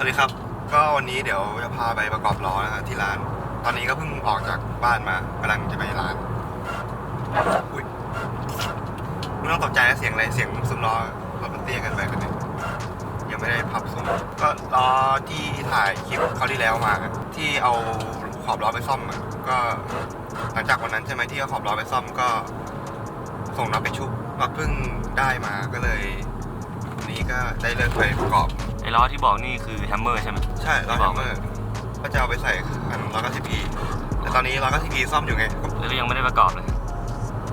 สวัสดีครับ ก็วันนี้เดี๋ยวจะพาไปประกอบล้อนะครับที่ร้าน ตอนนี้ก็เพิ่งออกจากบ้านมากำลังจะไปร้าน อุ้ยไม่ต้องตกใจนะเสียงอะไร เสียงซุ้มล้อรถมันเตี้ยกันไปกันเนี่ยยังไม่ได้พับซุ้มก็ล้อที่ถ่ายคลิปเขาวที่แล้วมาที่เอาขอบล้อไปซ่อมอะก็หลังจากวันนั้นใช่ไหมที่เอาขอบล้อไปซ่อมก็ ส่งน็อตไปชุบน็อตเพิ่งได้มาก็เลย วันนี้ก็ได้เลิกไปประกอบ ล้อที่บอกนี่คือแฮมเมอร์ใช่ไหมใช่ร้อยที่แฮบอกมเมอร์ก็จะเอาไปใส่คันร้อยเก้าสิบพีแต่ตอนนี้ร้อยเก้าสิบพีซ่อมอยู่ไงก็แล้วก็ยังไม่ได้ประกอบเลย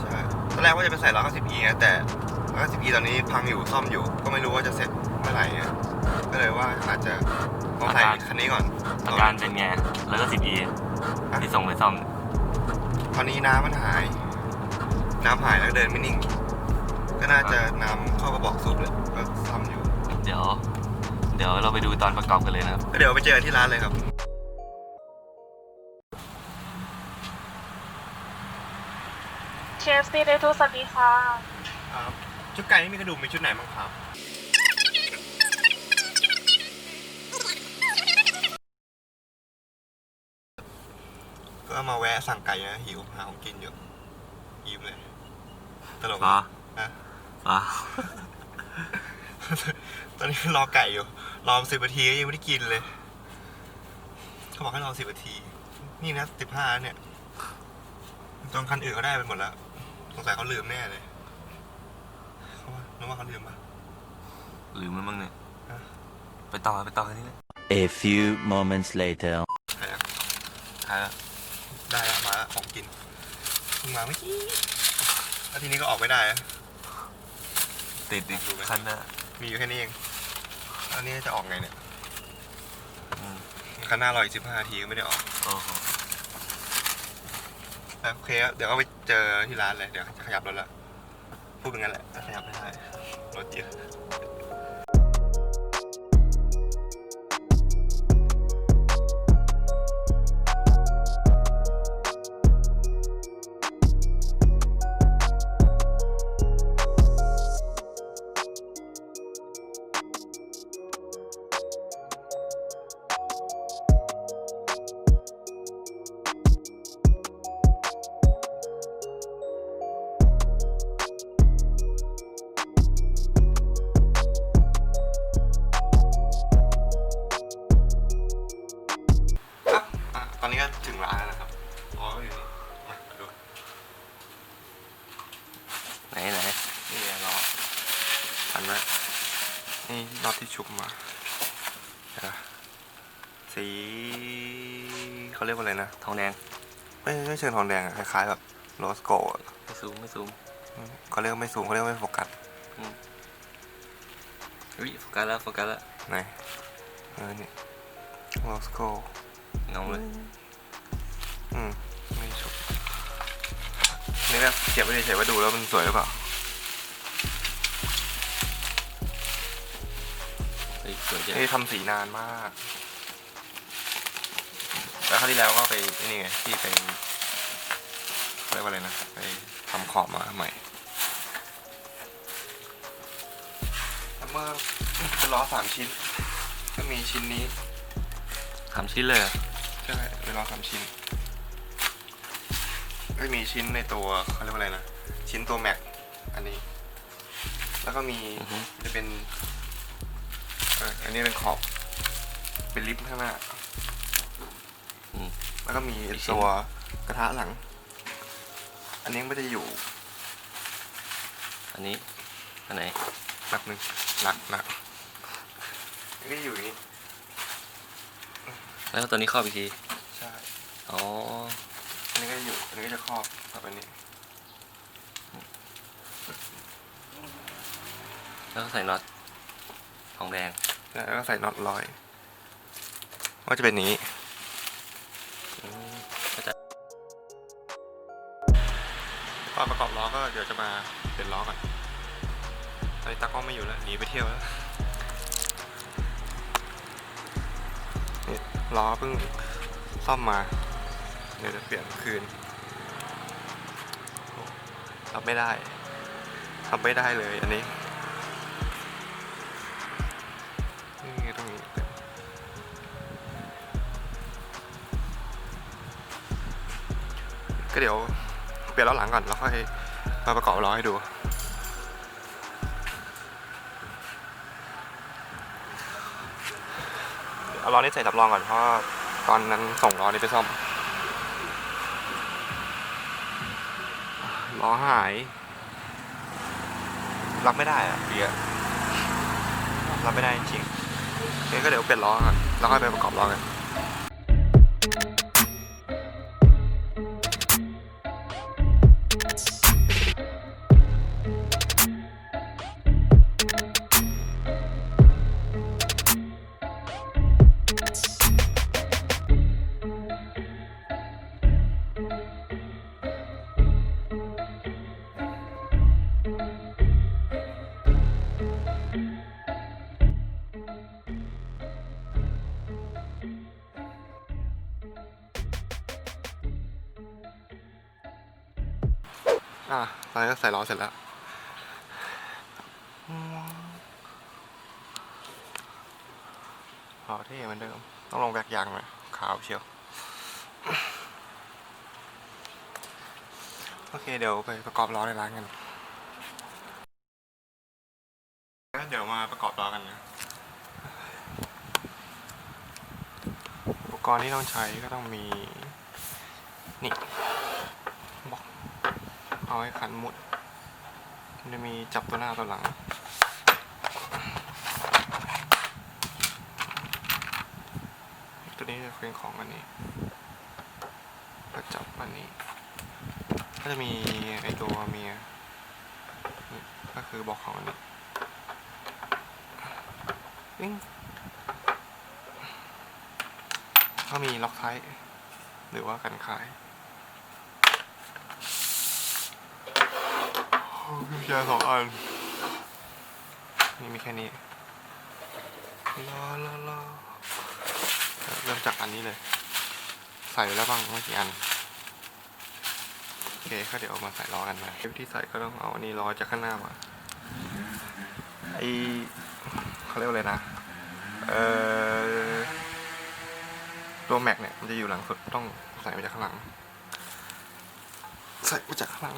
ใช่ตอนแรกว่าจะไปใส่ร้อยเก้าสิบพีไงแต่ร้อยเก้าสิบพีตอนนี้พังอยู่ซ่อมอยู่ ก็ไม่รู้ว่าจะเสร็จเมื่อไหร่ไงก็เลยว่าอาจจะต้องใส่คันนี้ก่อนอาการเป็นไงแล้วก็สิบอีที่ส่งไปซ่อมตอนนี้น้ำมันหาย น้ำหายแล้วเดินไม่นิ่ง ก็น่าจะน้ำเข้ากระบอกสูบเลยก็ซ่อมอยู่ เดี๋ยว เดี๋ยวเราไปดูตอนประกอบกันเลยนะครับก็เดี๋ยวไปเจอกันที่ร้านเลยครับเคฟซีได้ทุกสวัสดีค่ะครับชุดไก่นี่มีกระดูกมีชุดไหนบ้างครับ ก็มาแวะสั่งไก่นะหิวหาของกินอยู่ยิ้มเลย ตลกฟ้าอะฟ้าต อนนี้รอไก่อยู่ รอสิบนาทีก็ยังไม่ได้กินเลย เขาบอกให้รอสิบนาที นี่นะสิบห้าเนี่ยจองคันอื่นเขาได้ไปหมดแล้ว สงสัยเขาลืมแน่เลยเขาว่านึกว่าเขาลืมปะลืมแล้วมั้งเนี่ยฮะไปต่อไปต่อกันนี่เลย A few moments later. ใช่แล้วท้ายแล้วได้แล้วมาแล้วของกินเพิ่งมาเมื่อกี้แล้วทีนี้ก็ออกไม่ได้อะติดอีกดูไหมคันหน้า มีอยู่แค่นี้เองแล้วนี่จะออกไงเนี่ยอืมคันหน้ารออีกสิบห้านาทีก็ไม่ได้ออกโอ้โหอะโอเคครับเดี๋ยวก็ไปเจอที่ร้านเลย เดี๋ยวจะขยับรถแล้วพูดเป็นงั้นแหละแต่ขยับไม่ได้รถเยอะ อันนั้นนี่น็อตที่ชุบมาเห็นปะสีเขาเรียกว่าอะไรนะ ทองแดง ไม่ไม่เชิงทองแดงอะคล้ายๆแบบโรสโกลด์อะไม่ซูมไม่ซูมเขาเรียกไม่สูงเขาเรียกว่าไม่โฟกัสเฮ้ยโฟกัสแล้วโฟกัสแล้วไหนเออนี่โรสโกลด์เงาเลยอืมไม่ชุบนี่แบบเก็บไว้เฉยๆว่าดูแล้วมันสวยหรือเปล่า วยจังนี่ทำสีนานมาก แล้วคราวที่แล้วก็ไปนี่ไงที่ไปเรียกว่าอะไรนะ ไปทำขอบมาใหม่แล้วเมื่อเป็นล้อสามชิ้น ก็มีชิ้นนี้ทำชิ้นเลยเหรอใช่เป็นล้อสามชิ้น ก็มีชิ้นในตัวเขาเรียกว่าอะไรนะ ชิ้นตัวแม็ก อันนี้ แล้วก็มีอือฮึ จะเป็นเอ่ออันนี้เป็นขอบ เป็นลิฟต์ข้างหน้าอืมแล้วก็มีอีกชิ้นตัวกระทะหลัง อันนี้ไม่ได้อยู่อันนี้ อันไหนหนักหนึ่งหนักหนักอันนี้อยู่อย่างนี้แล้วตัวนี้ครอบอีกที ใช่ อ๋อ อันนี้ก็จะอยู่ อันนี้ก็จะครอบแบบอันนี้ แล้วก็ใส่น็อตทองแดง แล้วก็ใส่น็อตลอยว่าจะเป็นนี้ก็จะตอนประกอบล้อก็เดี๋ยวจะมาเปลี่ยนล้อก่อนตอนนี้ตากล้องไม่อยู่แล้วหนีไปเที่ยวแล้วนี่ล้อเพิ่งซ่อมมา เดี๋ยวจะเปลี่ยนคืนโอ้รับไม่ได้ทำไม่ได้เลยอันนี้ ก็เดี๋ยวเปลี่ยนล้อหลังก่อนแล้วค่อยมาประกอบล้อให้ดูเอาล้อนี้ใส่สำรองก่อนเพราะตอนนั้นส่งล้อนี้ไปซ่อมล้อหาย รับไม่ได้อะเบียรับไม่ได้จริงๆโอเคก็เดี๋ยวเปลี่ยนล้อก่อนแล้วค่อยไปประกอบล้อกัน อะตอนนี้ก็ใส่ล้อเสร็จแล้วล้อเท่เหมือนเดิม ต้องลงแบกยางไหน่อยขาวเชียว โอเคเดี๋ยวไปประกอบล้อในร้านกันเดี๋ยวมาประกอบล้อกันนะอุปกรณ์ที่ต้องใช้ก็ต้องมี นี่ เอาให้ขันมุด มันจะมีจับตัวหน้าตัวหลัง ตัวนี้จะเป็นของอันนี้ก็จับอันนี้ ก็จะมีไอตัวเมียนี่ก็คือบอกของอันนี้ิงก็มีล็อกไทหรือว่ากันคาย กุญแจสองอัน นี่มีแค่นี้รอรอรอเริ่มจากอันนี้เลย ใส่ไปแล้วบ้างไม่กี่อัน โอเคก็เดี๋ยวเอามาใส่ล้อกันนะวิธีใส่ก็ต้องเอาอันนี้ล้อจากข้างหน้ามาไอเขาเรียกว่าอะไรนะ เอ่อ ตัวแม็กเนี่ยมันจะอยู่หลังสุดต้องใส่มาจากข้างหลัง ใส่มาจากข้างหลัง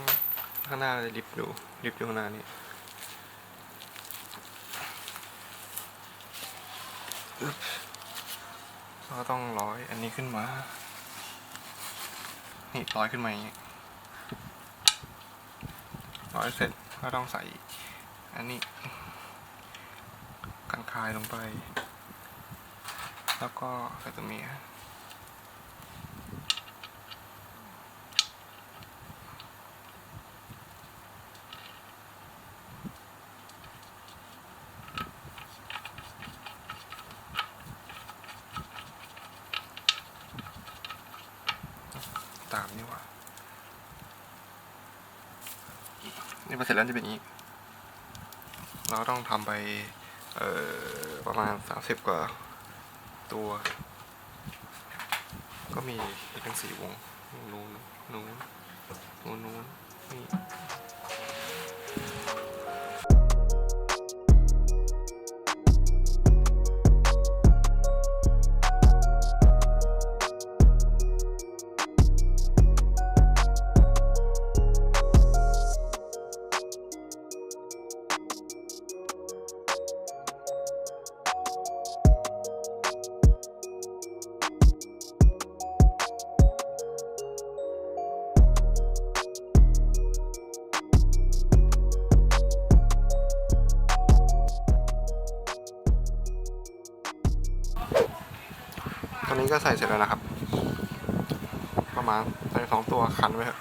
ข้างหน้าเลยลิฟต์ดูลิฟต์อยู่ข้างหน้านี่อึ๊บก็ต้องร้อยอันนี้ขึ้นมา นี่ร้อยขึ้นมาอย่างนี้ร้อยเสร็จก็ต้องใส่ อันนี้ กันคายลงไป แล้วก็ใส่ตัวเมีย ตามนี่หว่า นี่พอเสร็จแล้วจะเป็นอย่างนี้ เราต้องทำไปเอ่อประมาณสามสิบกว่าตัว ก็มีทั้งสี่วงนู้นนู้นนู้นนู้นนี่ นี้ก็ใส่เสร็จแล้วนะครับ ประมาณใส่สองตัวขันไว้เถอะ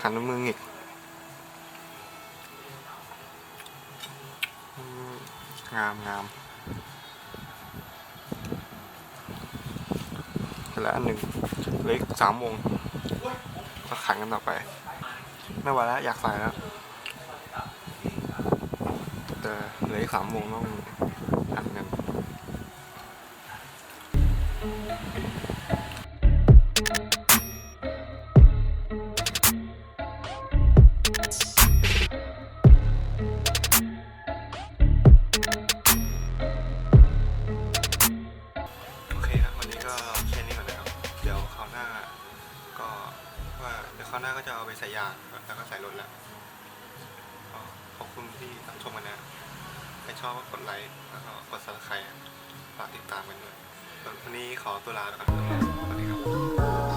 ขันมืออีกงามงามเสร็จแล้วอันหนึ่งเลืออีกสามวงก็ขันกันต่อไป ไม่ไหวแล้ว อยากใส่แล้ว แต่เลืออีกสามวงต้องอันกัน โอเคครับวันนี้ก็แค่นี้ก่อนนะครัเดี๋ยวคราวหน้าก็ว่าเดี๋ยวคราวหน้าก็จะเอาไปใส่ยางแล้วก็ใส่รถละก็ขอบคุณที่รับชมกันนะใครชอบก็กดไลค์แล้วก็กดซับสไครต์ฝากติดตามกันด้วย วันนี้ขอตัวลาไปก่อนครับสวัสดีครับ